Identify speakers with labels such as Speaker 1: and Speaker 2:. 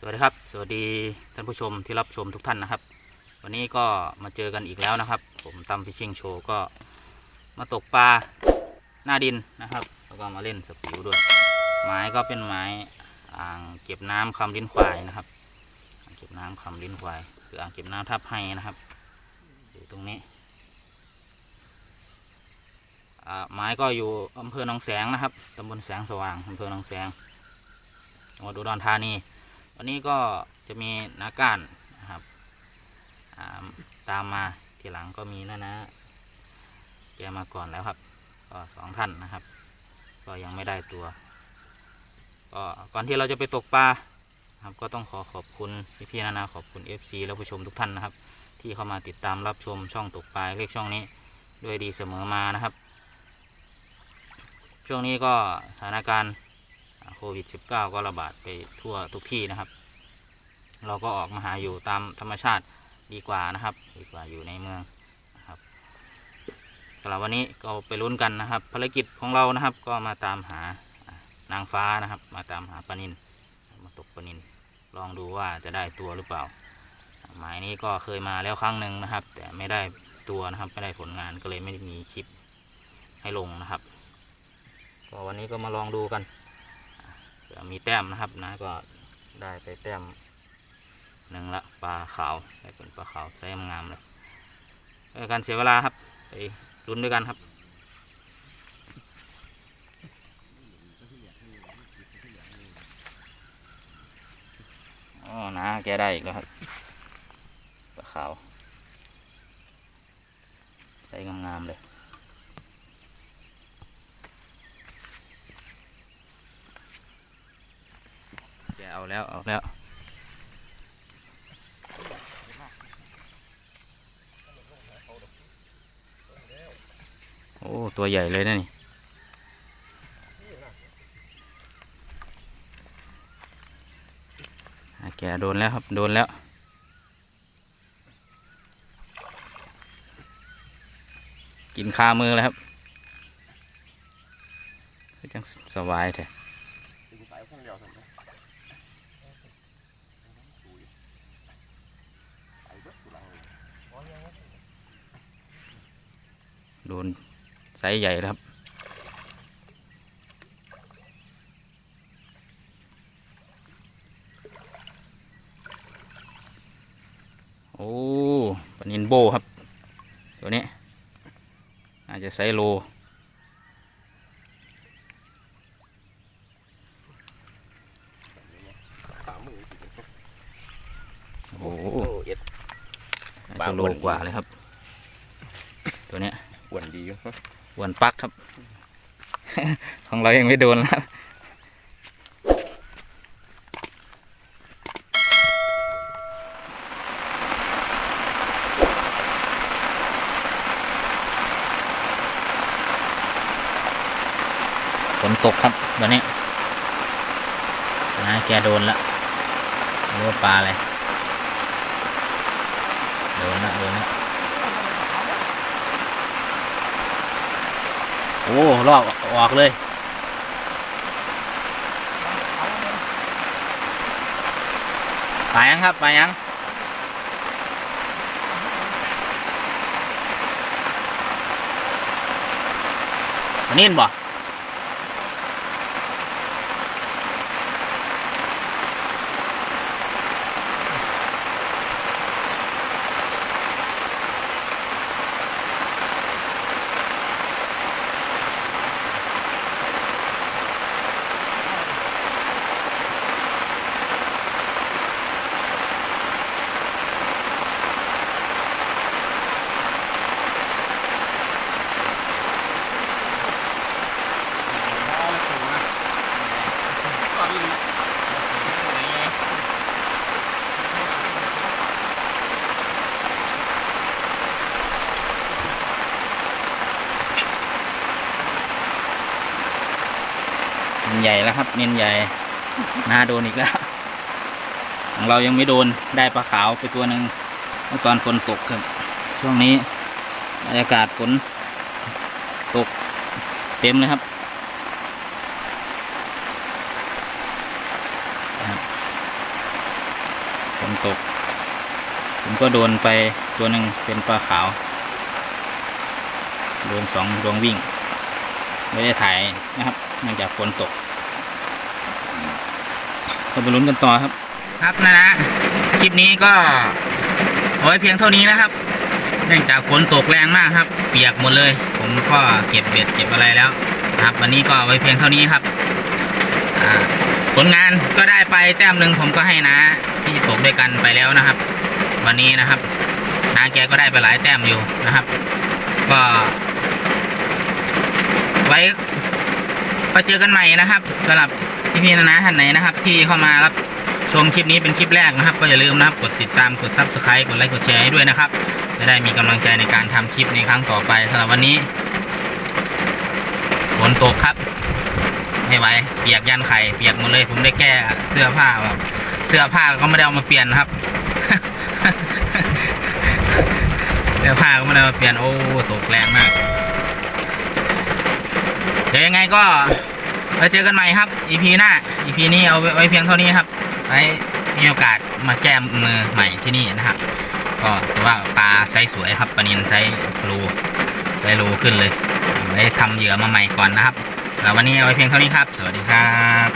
Speaker 1: สวัสดีครับ สวัสดีท่านผู้ชมที่รับชมทุกท่านนะครับ วันนี้ก็มาเจอกันอีกแล้วนะครับ ผมตั้มฟิชชิงโชว์ก็มาตกปลาหน้าดินนะครับ แล้วก็มาเล่นสปิวด้วย ไม้ก็เป็นไม้อ่างเก็บน้ำคำลิ้นควายนะครับอ่างเก็บน้ำคำลิ้นควายคืออ่างเก็บน้ำทับไฮนะครับอยู่ตรงนี้อ่าไม้ก็อยู่อำเภอหนองแสงนะครับตำบลแสงสว่างอำเภอหนองแสงจังหวัดอุดรธานี วันนี้ก็จะมีนาก้านนะครับาตามมาทีหลังก็มีนะนะแกมาก่อนแล้วครับ ก็สองท่านนะครับ ก็ยังไม่ได้ตัว ก็ก่อนที่เราจะไปตกปลาครับ ก็ต้องขอขอบคุณพี่พี่ๆนานาขอบคุณ FC และผู้ชมทุกท่านนะครับ ที่เข้ามาติดตามรับชมช่องตกปลาเล็กช่องนี้ด้วยดีเสมอมานะครับ ช่วงนี้ก็สถานการณ์ โควิด -19 ก็ระบาดไปทั่วทุกที่นะครับ เราก็ออกมาหาอยู่ตามธรรมชาติดีกว่านะครับ ดีกว่าอยู่ในเมืองนะครับสำหรับวันนี้ก็ไปลุ้นกันนะครับ ภารกิจของเรานะครับ ก็มาตามหานางฟ้านะครับ มาตามหาปลานินมาตกปลานิน ลองดูว่าจะได้ตัวหรือเปล่า หมายนี้ก็เคยมาแล้วครั้งหนึ่งนะครับ แต่ไม่ได้ตัวนะครับไม่ได้ผลงานก็เลยไม่มีคลิปให้ลงนะครับก็วันนี้ก็มาลองดูกัน มีแต้มนะครับนะก็ได้ไปแต้มหนึ่งละปลาขาวได้เป็นปลาขาวไซส์งามๆเลยเพื่อการเสียเวลาครับไปลุ้นด้วยกันครับอ๋อนะแกได้อีกแล้วครับปลาขาวใส่งามๆเลย แกเอาแล้วเอาแล้วโอ้ตัวใหญ่เลยนะนี่แกโดนแล้วครับ โดนแล้วกินคามือแล้วครับจังสบายแท้
Speaker 2: ถึงสายคนเดียวทำไมไปเบิดกูลังเลย
Speaker 1: โดนไซส์ใหญ่แล้วครับ โอ้ปลานินโบครับ ตัวนี้อาจจะไซส์โล
Speaker 2: สามมือ
Speaker 1: โอ้โห
Speaker 2: โอ้เอ็ด
Speaker 1: น่า
Speaker 2: บาง
Speaker 1: จะโล
Speaker 2: คน
Speaker 1: กว่าเลยครับ ตัวเนี้ย
Speaker 2: อ้ วนดีอยู่
Speaker 1: อ้วนปักครับ ของเรายังไม่โดนแล้วฝนตกครับวันนี้นะแกโดนละรู้ว่าปลาอะไรโดนละโดนละ โอ้ลอกออกเลยไปยังครับไปยังอันนี้บ่ ใหญ่แล้วครับเนินใหญ่นาโดนอีกแล้ว ของเรายังไม่โดนได้ปลาขาวไปตัวหนึ่งเมื่อตอนฝนตกครับ ช่วงนี้บรรยากาศฝนตกเต็มเลยครับ ตก ผมก็โดนไปตัวหนึ่งเป็นปลาขาว โดนสองดวงวิ่ง ไม่ได้ถ่ายนะครับเนื่องจากฝนตกก็ไปลุ้นกันต่อครับ ครับนะนะคลิปนี้ก็เอาไว้เพียงเท่านี้นะครับ เนื่องจากฝนตกแรงมากครับ เปียกหมดเลย ผมก็เก็บเบ็ดเก็บอะไรแล้ว ครับ วันนี้ก็ไว้เพียงเท่านี้ครับ อ่า ผลงานก็ได้ไปแต้มหนึ่งผมก็ให้นะที่ตกด้วยกันไปแล้วนะครับ วันนี้นะครับนาแกก็ได้ไปหลายแต้มอยู่นะครับ ก็ ไว้ไปเจอกันใหม่นะครับสำหรับพี่ๆนะนะท่านไหนนะครับ ที่เข้ามารับชมคลิปนี้เป็นคลิปแรกนะครับ ก็อย่าลืมนะครับ กดติดตามกด subscribe กดไลค์กดแชร์ให้ด้วยนะครับจะได้มีกำลังใจในการทำคลิปในครั้งต่อไปสำหรับวันนี้ฝนตกครับ ไม่ไหวเปียกยันไข่เปียกหมดเลย ผมได้แก้เสื้อผ้าแบบเสื้อผ้าก็ไม่ได้เอามาเปลี่ยนนะครับเสื้อผ้าก็ไม่ได้เอามาเปลี่ยนโอ้ตกแรงมาก เดี๋ยวยังไงก็ไปเจอกันใหม่ครับ EP หน้า EP นี้เอาไว้เพียงเท่านี้ครับไว้มีโอกาสมาแก้มือใหม่ที่นี่นะครับ ก็ถือว่าปลาไซส์สวยครับปลานินไซส์รูไซส์รูขึ้นเลยไว้ทำเหยื่อมาใหม่ก่อนนะครับ แล้ววันนี้เอาไว้เพียงเท่านี้ครับ สวัสดีครับ